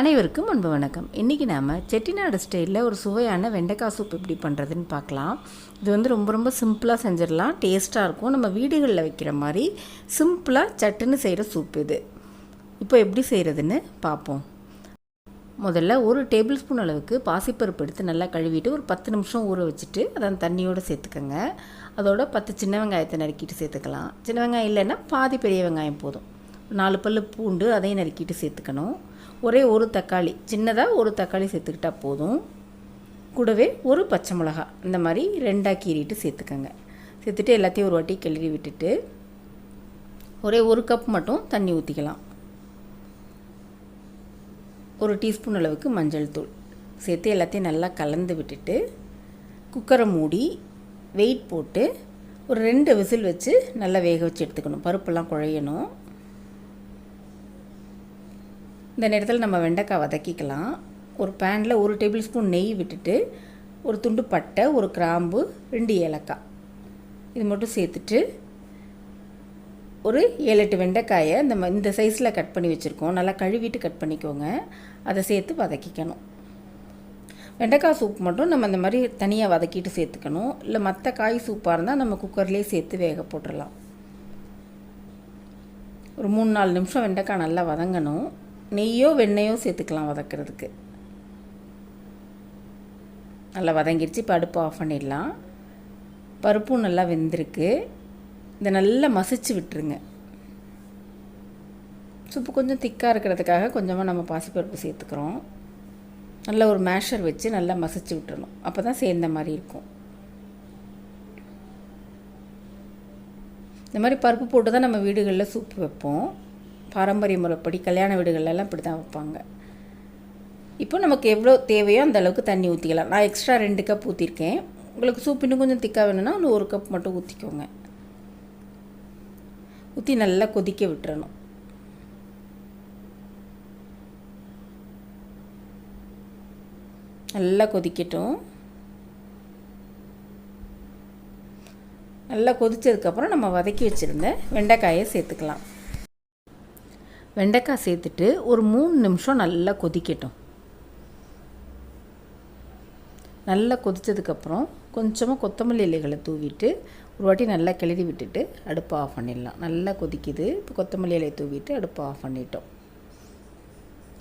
அனைவருக்கும் அன்பு வணக்கம். இன்றைக்கி நாம் செட்டிநாடு ஸ்டைலில் ஒரு சுவையான வெண்டைக்காய் சூப் எப்படி பண்ணுறதுன்னு பார்க்கலாம். இது வந்து ரொம்ப ரொம்ப சிம்பிளாக செஞ்சிடலாம். டேஸ்ட்டாக இருக்கும். நம்ம வீடுகளில் வைக்கிற மாதிரி சிம்பிளாக சட்டுன்னு செய்கிற சூப் இது. இப்போ எப்படி செய்கிறதுன்னு பார்ப்போம். முதல்ல ஒரு டேபிள் ஸ்பூன் அளவுக்கு பாசிப்பருப்பு எடுத்து நல்லா கழுவிட்டு ஒரு பத்து நிமிஷம் ஊற வச்சுட்டு அதை அந்த தண்ணியோடு சேர்த்துக்கோங்க. அதோட பத்து சின்ன வெங்காயத்தை நறுக்கிட்டு சேர்த்துக்கலாம். சின்ன வெங்காயம் இல்லைன்னா பாதி பெரிய வெங்காயம் போதும். நாலு பல்லு பூண்டு அதையும் நறுக்கிட்டு சேர்த்துக்கணும். ஒரே ஒரு தக்காளி சின்னதாக ஒரு தக்காளி சேர்த்துக்கிட்டால் போதும். கூடவே ஒரு பச்சை மிளகா இந்த மாதிரி ரெண்டாக கீறிட்டு சேர்த்துக்கோங்க. சேர்த்துட்டு எல்லாத்தையும் ஒரு வாட்டி கிளறி விட்டுட்டு ஒரே ஒரு கப் மட்டும் தண்ணி ஊற்றிக்கலாம் ஒரு டீஸ்பூன் அளவுக்கு மஞ்சள் தூள் சேர்த்து எல்லாத்தையும் நல்லா கலந்து விட்டுட்டு குக்கரை மூடி வெயிட் போட்டு ஒரு ரெண்டு விசில் வச்சு நல்லா வேக வச்சு எடுத்துக்கணும். பருப்பெல்லாம் குழையணும். இந்த நேரத்தில் நம்ம வெண்டைக்காய் வதக்கிக்கலாம். ஒரு பேனில் ஒரு டேபிள் ஸ்பூன் நெய் விட்டுட்டு ஒரு துண்டு பட்டை ஒரு கிராம்பு ரெண்டு ஏலக்காய். இது மட்டும் சேர்த்துட்டு ஒரு ஏழு எட்டு வெண்டைக்காயை இந்த இந்த சைஸில் கட் பண்ணி வச்சுருக்கோம். நல்லா கழுவிட்டு கட் பண்ணிக்கோங்க. அதை சேர்த்து வதக்கிக்கணும். வெண்டைக்காய் சூப் மட்டும் நம்ம இந்த மாதிரி தனியாக வதக்கிட்டு சேர்த்துக்கணும். இல்லை மற்ற காய் சூப்பாக இருந்தால் நம்ம குக்கர்லேயே சேர்த்து வேக போட்டுடலாம் ஒரு மூணு நாலு நிமிஷம் வெண்டைக்காய் நல்லா வதங்கணும். நெய்யோ வெண்ணையோ சேர்த்துக்கலாம் வதக்கிறதுக்கு. நல்லா வதங்கிடுச்சு இப்போ அடுப்பு ஆஃப் பண்ணிடலாம். பருப்பும் நல்லா வெந்திருக்கு. இதை நல்லா மசிச்சு விட்டுருங்க. சூப்பு கொஞ்சம் திக்காக இருக்கிறதுக்காக கொஞ்சமாக நம்ம பாசிப்பருப்பு சேர்த்துக்கிறோம். நல்ல ஒரு மேஷர் வச்சு நல்லா மசிச்சு விட்டுறணும். அப்போ தான் சேர்ந்த மாதிரி இருக்கும். இந்த மாதிரி பருப்பு போட்டு தான் நம்ம வீடுகளில் சூப் வைப்போம். பாரம்பரிய முறைப்படி கல்யாண வீடுகள்லாம் இப்படி தான் வைப்பாங்க. இப்போ நமக்கு எவ்வளோ தேவையோ அந்த அளவுக்கு தண்ணி ஊற்றிக்கலாம் நான் எக்ஸ்ட்ரா ரெண்டு கப் ஊற்றிருக்கேன் உங்களுக்கு சூப் இன்னும் கொஞ்சம் திக்காக வேணும்னா இன்னும் ஒரு கப் மட்டும் ஊற்றிக்கோங்க ஊற்றி நல்லா கொதிக்க விட்டுறணும். நல்லா கொதிக்கட்டும். நல்லா கொதித்ததுக்கப்புறம் நம்ம வதக்கி வச்சுருந்த வெண்டைக்காயை சேர்த்துக்கலாம். வெண்டைக்காய் சேர்த்துட்டு ஒரு மூணு நிமிஷம் நல்லா கொதிக்கட்டும். நல்லா கொதித்ததுக்கப்புறம் கொஞ்சமாக கொத்தமல்லி இலைகளை தூவிட்டு ஒரு வாட்டி நல்லா கிளறி விட்டுட்டு அடுப்பை ஆஃப் பண்ணிடலாம். நல்லா கொதிக்குது. இப்போ கொத்தமல்லி இலையை தூவிட்டு அடுப்பை ஆஃப் பண்ணிட்டோம்.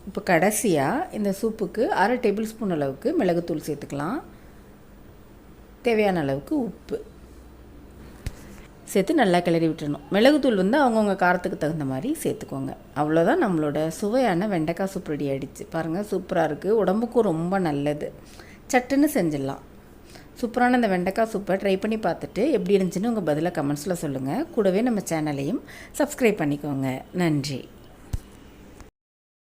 இப்போ கடைசியாக இந்த சூப்புக்கு அரை டேபிள் ஸ்பூன் அளவுக்கு மிளகுத்தூள் சேர்த்துக்கலாம். தேவையான அளவுக்கு உப்பு. சேர்த்து நல்லா கிளறி விட்டுறணும். மிளகுத்தூள் வந்து அவங்கவுங்க காரத்துக்கு தகுந்த மாதிரி சேர்த்துக்கோங்க. அவ்வளோதான் நம்மளோட சுவையான வெண்டைக்காய் சூப் ரெடி ஆகிடுச்சு பாருங்கள் சூப்பராக இருக்குது உடம்புக்கும் ரொம்ப நல்லது. சட்டுன்னு செஞ்சிடலாம். சூப்பரான இந்த வெண்டைக்காய் சூப்பை ட்ரை பண்ணி பார்த்துட்டு எப்படி இருந்துச்சுன்னு உங்கள் பதிலாக கமெண்ட்ஸில் சொல்லுங்கள் கூடவே நம்ம சேனலையும் சப்ஸ்கிரைப் பண்ணிக்கோங்க. நன்றி.